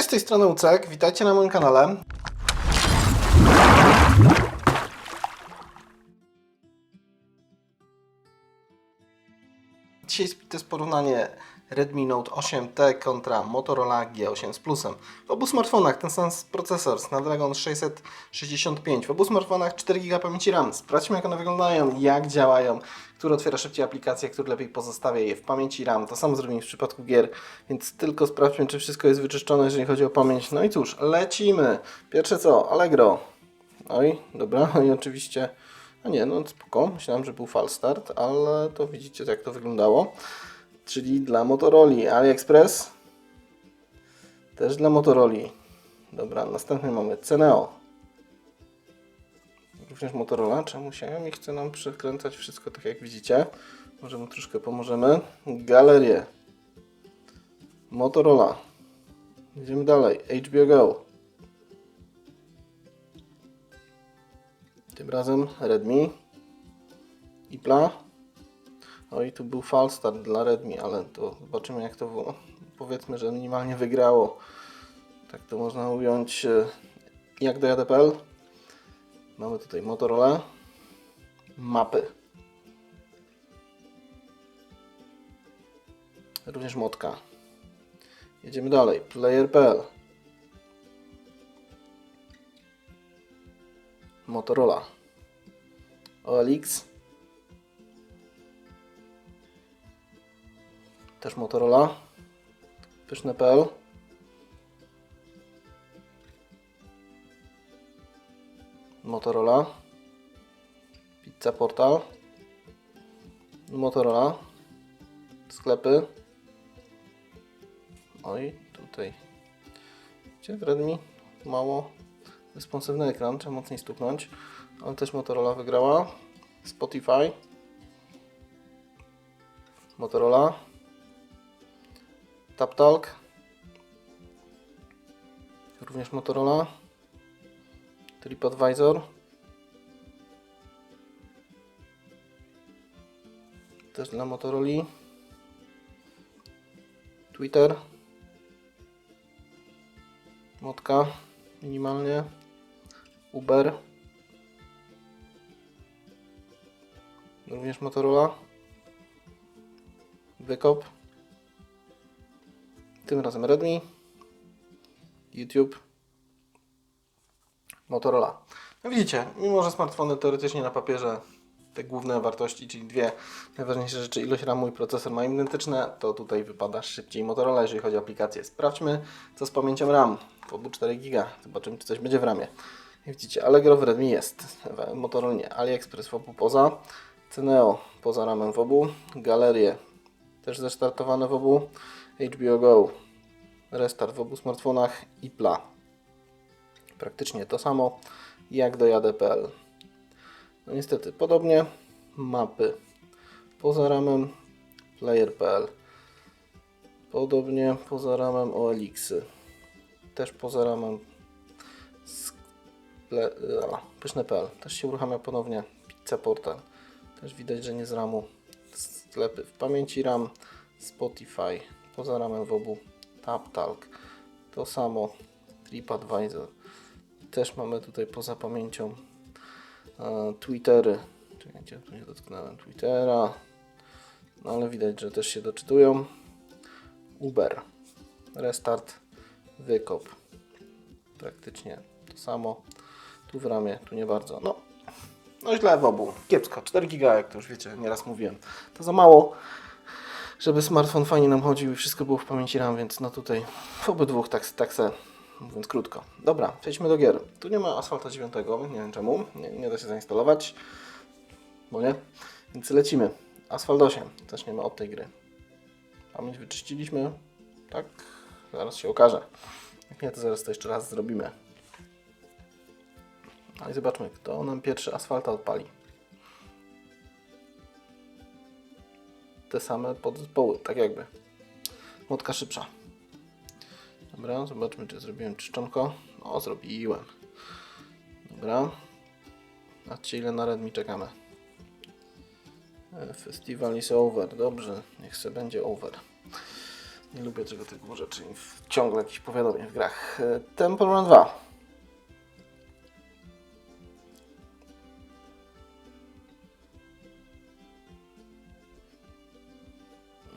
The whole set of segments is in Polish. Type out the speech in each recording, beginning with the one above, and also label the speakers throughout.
Speaker 1: Cześć, z tej strony Ucek, witajcie na moim kanale. Dzisiaj to jest porównanie Redmi Note 8T kontra Motorola G8 z Plusem. W obu smartfonach ten sam procesor Snapdragon 665. W obu smartfonach 4 GB pamięci RAM. Sprawdźmy jak one wyglądają, jak działają, który otwiera szybciej aplikacje, który lepiej pozostawia je w pamięci RAM. To samo zrobimy w przypadku gier, więc tylko sprawdźmy czy wszystko jest wyczyszczone, jeżeli chodzi o pamięć. No i cóż, lecimy. Pierwsze co, Allegro. Oj, dobra, no i oczywiście... A nie, no spoko, myślałem, że był falstart, ale to widzicie jak to wyglądało czyli dla Motorola. AliExpress też dla Motorola. Dobra, następny mamy Ceneo. Również Motorola. Czemu się mi chce nam przekręcać wszystko tak jak widzicie? Może mu troszkę pomożemy. Galerię. Motorola. Idziemy dalej. HBO Go. Tym razem Redmi. Ipla. No i tu był falstart dla Redmi, ale to zobaczymy jak to było. Powiedzmy, że minimalnie wygrało. Tak to można ująć. e, Jak do JDPL. Mamy tutaj Motorola. Mapy. Również motka. Jedziemy dalej. Player.pl. Motorola. OLX. Też Motorola. Pyszne.pl. Motorola. Pizza Portal. Motorola. Sklepy. Oj, tutaj. Gdzie w Redmi? Mało. Responsywny ekran, trzeba mocniej stuknąć. Ale też Motorola wygrała. Spotify. Motorola. TapTalk. Również Motorola. TripAdvisor. Też dla Motorola. Twitter. Motka. Minimalnie. Uber. Również Motorola. Wykop. Tym razem Redmi, YouTube, Motorola. No widzicie, mimo że smartfony teoretycznie na papierze te główne wartości, czyli dwie najważniejsze rzeczy, ilość RAMu i procesor mają identyczne, to tutaj wypada szybciej Motorola, jeżeli chodzi o aplikacje. Sprawdźmy, co z pamięcią RAM. W obu 4 GB. Zobaczymy, czy coś będzie w RAMie. Widzicie, Allegro w Redmi jest, w Motorola nie. AliExpress w obu poza. Ceneo poza ramem w obu. Galerie też zestartowane w obu. HBO Go, restart w obu smartfonach i Pla. Praktycznie to samo jak do JD.pl. No niestety podobnie, mapy poza ramem player.pl. Podobnie poza ramem OLX-y. Też poza ramem pyszne.pl. Też się uruchamia ponownie Pizza Portal. Też widać, że nie z ramu sklepy w pamięci RAM Spotify poza ramem w obu TapTalk. To samo TripAdvisor. Też mamy tutaj poza pamięcią e, Twittery. Czekajcie, tu nie dotknąłem Twittera. No ale widać, że też się doczytują. Uber. Restart. Wykop. Praktycznie to samo. Tu w ramie, tu nie bardzo. No, no źle w obu. Kiepsko. 4 giga, jak to już wiecie, nieraz mówiłem. To za mało żeby smartfon fajnie nam chodził i wszystko było w pamięci RAM, więc no tutaj w obydwu tak, tak se, mówiąc krótko. Dobra, przejdźmy do gier. Tu nie ma Asfalta 9, nie wiem czemu, nie, nie da się zainstalować, bo nie, więc lecimy. Asfalt 8, zaczniemy od tej gry. Pamięć wyczyściliśmy, tak, zaraz się okaże. Jak nie, to zaraz to jeszcze raz zrobimy. No i zobaczmy, kto nam pierwszy asfalta odpali. Te same podzespoły, tak jakby. Motka szybsza. Dobra, zobaczmy, czy zrobiłem czyszczonko. O, zrobiłem. Dobra. Patrzcie, ile na Redmi czekamy. E, Festival is over. Dobrze, niech se będzie over. Nie lubię tego typu rzeczy. Ciągle jakieś powiadomienia w grach. E, Temple Run 2.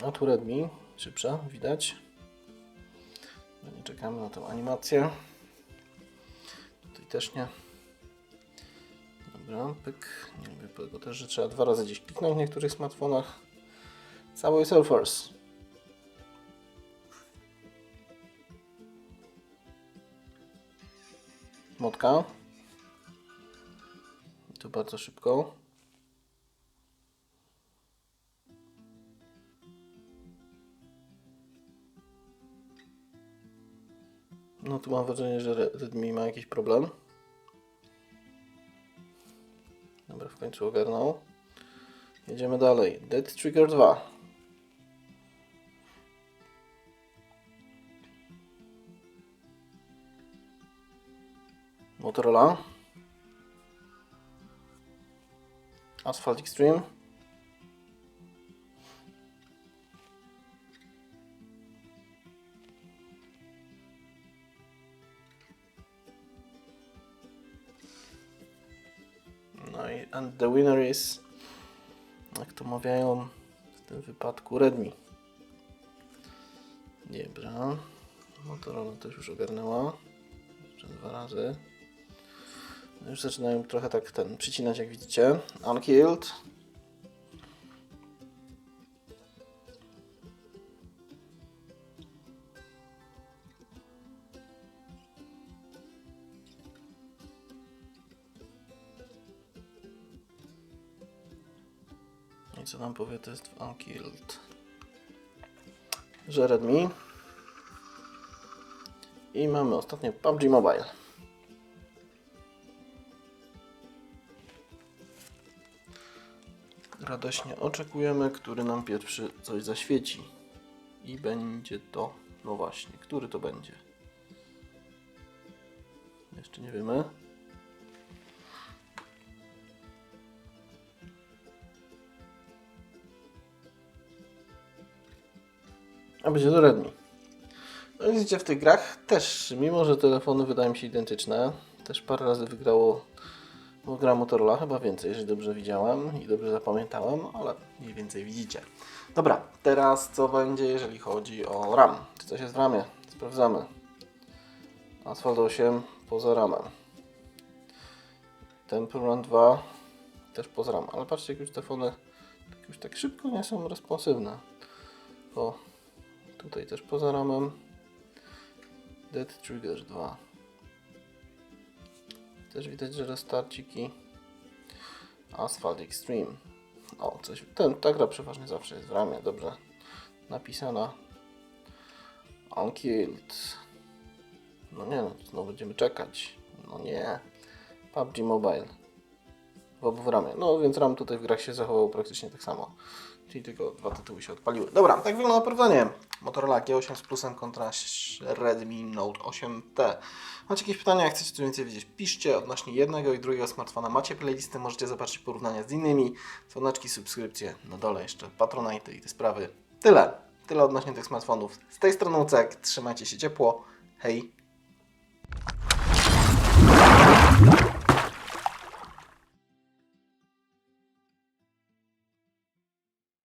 Speaker 1: No tu Redmi, szybsza, widać. No nie czekamy na tą animację. Tutaj też nie. Dobra, pyk. Nie lubię tego też, że trzeba dwa razy gdzieś kliknąć w niektórych smartfonach. Subway Surfers. Motka. To bardzo szybko. No tu mam wrażenie, że Re- Redmi ma jakiś problem. Dobra, w końcu ogarnął. Jedziemy dalej. Dead Trigger 2. Motorola. Asphalt Extreme. The winner is, jak to mawiają w tym wypadku, Redmi. Dobra. Motorola też już ogarnęła. Jeszcze dwa razy. No Już zaczynają trochę tak ten przycinać, jak widzicie. Unkilled. Co nam powie test w Unkilled? Że Redmi. I mamy ostatnio PUBG Mobile. Radośnie oczekujemy, który nam pierwszy coś zaświeci. I będzie to, no właśnie, który to będzie? Jeszcze nie wiemy. A będzie to Redmi. No i widzicie, w tych grach też, mimo że telefony wydają mi się identyczne, też parę razy wygrało, bo gra Motorola, chyba więcej, jeżeli dobrze widziałem i dobrze zapamiętałem, ale mniej więcej widzicie. Dobra, teraz co będzie, jeżeli chodzi o RAM? Czy coś jest w ramie? Sprawdzamy. Asphalt 8 poza ramem. Temple Run 2 też poza ramem, ale patrzcie, jak już telefony tak już tak szybko nie są responsywne. O, tutaj też poza ramem. Dead Trigger 2. Też widać, że restarciki. Asphalt Extreme. O, coś. Ten, ta gra przeważnie zawsze jest w ramie, dobrze napisana. Unkilled. No nie, no, znowu będziemy czekać. No nie. PUBG Mobile. Obu w ramie. No więc RAM tutaj w grach się zachował praktycznie tak samo. Czyli tylko dwa tytuły się odpaliły. Dobra, tak wygląda porównanie. Motorola G8 z plusem kontra Redmi Note 8T. Macie jakieś pytania, chcecie coś więcej wiedzieć, piszcie odnośnie jednego i drugiego smartfona. Macie playlisty, możecie zobaczyć porównania z innymi. Dzwoneczki, subskrypcje, na dole jeszcze Patronite i te sprawy. Tyle. Tyle odnośnie tych smartfonów. Z tej strony Ucek. Trzymajcie się ciepło. Hej.